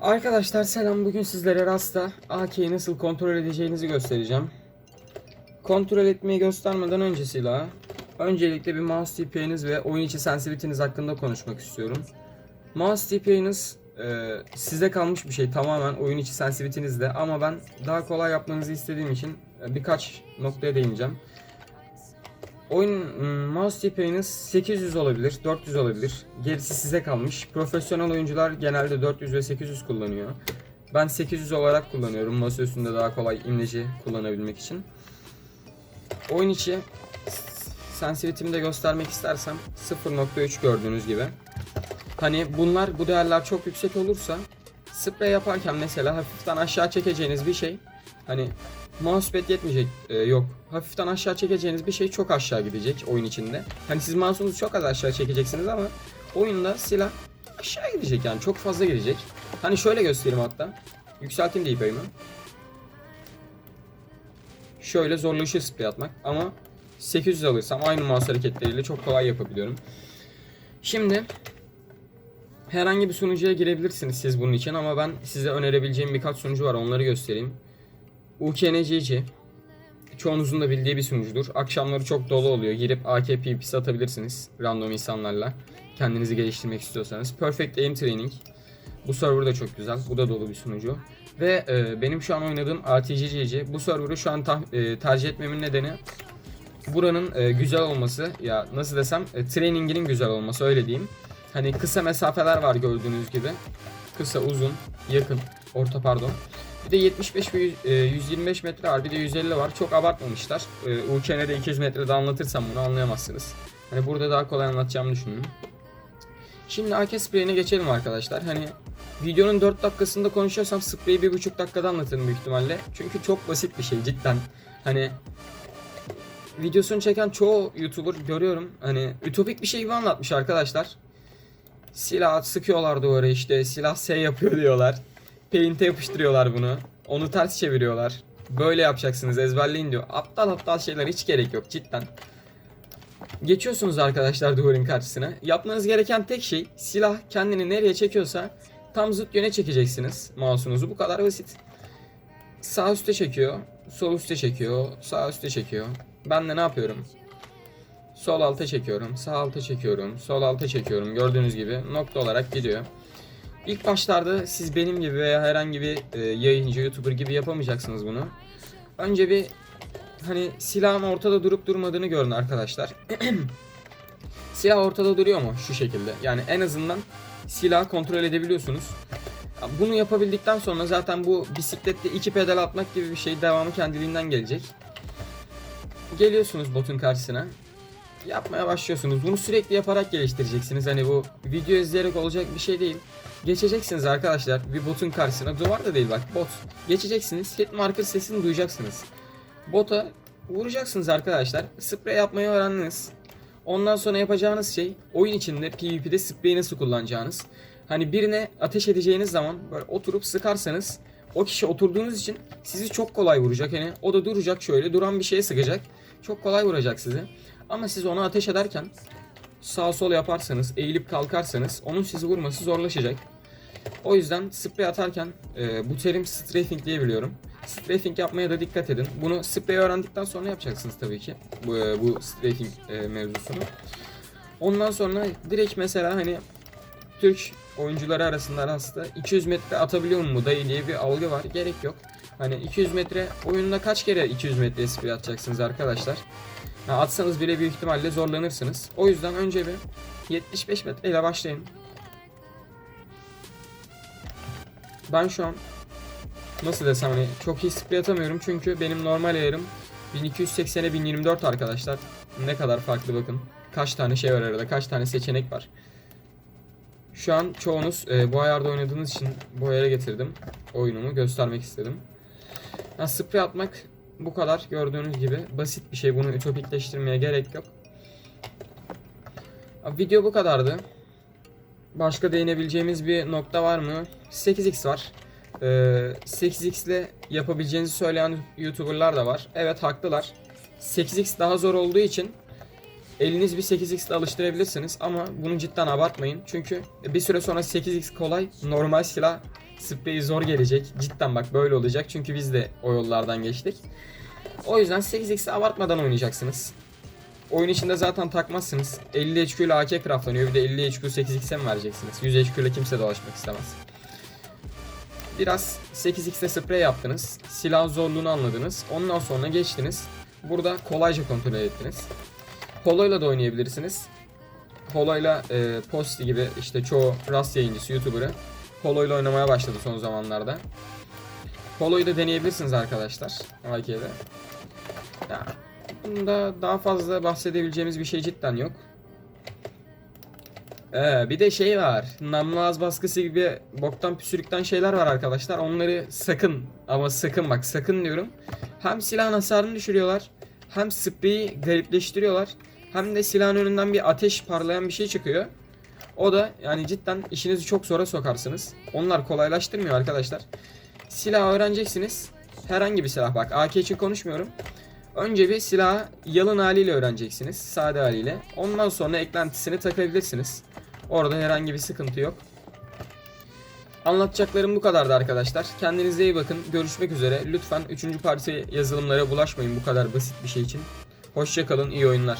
Arkadaşlar selam. Bugün sizlere Rasta AK'yi nasıl kontrol edeceğinizi göstereceğim. Kontrol etmeyi göstermeden önce silahı, öncelikle bir mouse DPI'niz ve oyun içi sensitivity'niz hakkında konuşmak istiyorum. Mouse DPI'niz e, size kalmış bir şey tamamen oyun içi sensitivity'nizde ama ben daha kolay yapmanızı istediğim için birkaç noktaya değineceğim. Oyun ım, mouse DPI'niz 800 olabilir, 400 olabilir. Gerisi size kalmış. Profesyonel oyuncular genelde 400 ve 800 kullanıyor. Ben 800 olarak kullanıyorum masa üstünde daha kolay imleci kullanabilmek için. Oyun içi sensitivity'mi de göstermek istersem 0.3 gördüğünüz gibi. Hani bunlar bu değerler çok yüksek olursa sprey yaparken mesela hafiften aşağı çekeceğiniz bir şey hani mousepad yetmeyecek e, yok hafiften aşağı çekeceğiniz bir şey çok aşağı gidecek oyun içinde. Hani siz mouse'unuzu çok az aşağı çekeceksiniz ama oyunda silah aşağı gidecek yani çok fazla gidecek. Hani şöyle göstereyim hatta. Yükselteyim de ipayımı. Şöyle zorlaşıyor sprey atmak ama 800 alırsam aynı mouse hareketleriyle çok kolay yapabiliyorum. Şimdi herhangi bir sunucuya girebilirsiniz siz bunun için ama ben size önerebileceğim birkaç sunucu var onları göstereyim. UKNCC çoğunuzun da bildiği bir sunucudur. Akşamları çok dolu oluyor. Girip AK PvP'si atabilirsiniz random insanlarla. Kendinizi geliştirmek istiyorsanız. Perfect Aim Training. Bu server da çok güzel. Bu da dolu bir sunucu. Ve e, benim şu an oynadığım ATCCC. Bu server'ı şu an tah- e, tercih etmemin nedeni buranın e, güzel olması. Ya nasıl desem e, traininginin güzel olması öyle diyeyim. Hani kısa mesafeler var gördüğünüz gibi. Kısa, uzun, yakın, orta pardon. Bir de 75 ve yüz- e, 125 metre var. Bir de 150 var. Çok abartmamışlar. E, UKN'de 200 metrede anlatırsam bunu anlayamazsınız. Hani burada daha kolay anlatacağımı düşündüm. Şimdi AK spreyine geçelim arkadaşlar. Hani videonun 4 dakikasında konuşuyorsam spreyi 1,5 dakikada anlatırım büyük ihtimalle. Çünkü çok basit bir şey cidden. Hani videosunu çeken çoğu YouTuber görüyorum. Hani ütopik bir şey gibi anlatmış arkadaşlar. Silah sıkıyorlar duvara işte. Silah S yapıyor diyorlar. Paint'e yapıştırıyorlar bunu. Onu ters çeviriyorlar. Böyle yapacaksınız ezberleyin diyor. Aptal aptal şeyler hiç gerek yok cidden. Geçiyorsunuz arkadaşlar duvarın karşısına. Yapmanız gereken tek şey silah kendini nereye çekiyorsa tam zıt yöne çekeceksiniz mouse'unuzu. Bu kadar basit. Sağ üstte çekiyor, sol üstte çekiyor, sağ üstte çekiyor. Ben de ne yapıyorum? Sol alta çekiyorum, sağ alta çekiyorum, sol alta çekiyorum. Gördüğünüz gibi nokta olarak gidiyor. İlk başlarda siz benim gibi veya herhangi bir e, yayıncı, YouTuber gibi yapamayacaksınız bunu. Önce bir hani silahın ortada durup durmadığını görün arkadaşlar. Silah ortada duruyor mu? Şu şekilde. Yani en azından silahı kontrol edebiliyorsunuz. Bunu yapabildikten sonra zaten bu bisiklette iki pedal atmak gibi bir şey devamı kendiliğinden gelecek. Geliyorsunuz botun karşısına. Yapmaya başlıyorsunuz. Bunu sürekli yaparak geliştireceksiniz. Hani bu video izleyerek olacak bir şey değil. Geçeceksiniz arkadaşlar bir botun karşısına. Duvar da değil bak bot. Geçeceksiniz. Hit marker sesini duyacaksınız. Bota vuracaksınız arkadaşlar. Sprey yapmayı öğrendiniz. Ondan sonra yapacağınız şey oyun içinde PvP'de spreyi nasıl kullanacağınız. Hani birine ateş edeceğiniz zaman böyle oturup sıkarsanız o kişi oturduğunuz için sizi çok kolay vuracak. Hani o da duracak şöyle duran bir şeye sıkacak. Çok kolay vuracak sizi. Ama siz ona ateş ederken sağ sol yaparsanız, eğilip kalkarsanız onun sizi vurması zorlaşacak. O yüzden sprey atarken e, bu terim strafing diye biliyorum. Strafing yapmaya da dikkat edin. Bunu sprey öğrendikten sonra yapacaksınız tabii ki. Bu, e, bu strafing e, mevzusunu. Ondan sonra direkt mesela hani Türk oyuncuları arasında aslında 200 metre atabiliyor mu dayı diye bir algı var. Gerek yok. Hani 200 metre oyunda kaç kere 200 metre sprey atacaksınız arkadaşlar? Ha, atsanız bile büyük ihtimalle zorlanırsınız. O yüzden önce bir 75 metre ile başlayın. Ben şu an nasıl desem hani çok iyi sprey atamıyorum çünkü benim normal ayarım 1280'e 1024 arkadaşlar. Ne kadar farklı bakın. Kaç tane şey var arada, kaç tane seçenek var. Şu an çoğunuz e, bu ayarda oynadığınız için bu ayara getirdim. Oyunumu göstermek istedim. Yani sprey atmak bu kadar gördüğünüz gibi basit bir şey. Bunu ütopikleştirmeye gerek yok. Video bu kadardı. Başka değinebileceğimiz bir nokta var mı? 8x var. Ee, 8x ile yapabileceğinizi söyleyen YouTuber'lar da var. Evet haklılar. 8x daha zor olduğu için eliniz bir 8x ile alıştırabilirsiniz ama bunu cidden abartmayın. Çünkü bir süre sonra 8x kolay, normal silah Sprey zor gelecek. Cidden bak böyle olacak. Çünkü biz de o yollardan geçtik. O yüzden 8x'i abartmadan oynayacaksınız. Oyun içinde zaten takmazsınız. 50 HQ ile AK craftlanıyor. Bir de 50 HQ 8x'e mi vereceksiniz? 100 HQ ile kimse dolaşmak istemez. Biraz 8x'te sprey yaptınız. Silah zorluğunu anladınız. Ondan sonra geçtiniz. Burada kolayca kontrol ettiniz. Holo'yla da oynayabilirsiniz. Holo'yla e, Posti gibi işte çoğu Rust yayıncısı, YouTuber'ı Holo'yla oynamaya başladı son zamanlarda. Holo'yu da deneyebilirsiniz arkadaşlar. AK'de. Ya, bunda daha fazla bahsedebileceğimiz bir şey cidden yok. Ee, bir de şey var. Namlu ağız baskısı gibi boktan püsürükten şeyler var arkadaşlar. Onları sakın ama sakın bak sakın diyorum. Hem silahın hasarını düşürüyorlar. Hem spreyi garipleştiriyorlar. Hem de silahın önünden bir ateş parlayan bir şey çıkıyor. O da yani cidden işinizi çok zora sokarsınız. Onlar kolaylaştırmıyor arkadaşlar. Silah öğreneceksiniz. Herhangi bir silah bak AK için konuşmuyorum. Önce bir silahı yalın haliyle öğreneceksiniz. Sade haliyle. Ondan sonra eklentisini takabilirsiniz. Orada herhangi bir sıkıntı yok. Anlatacaklarım bu kadardı arkadaşlar. Kendinize iyi bakın. Görüşmek üzere. Lütfen 3. parti yazılımlara bulaşmayın bu kadar basit bir şey için. Hoşçakalın, iyi oyunlar.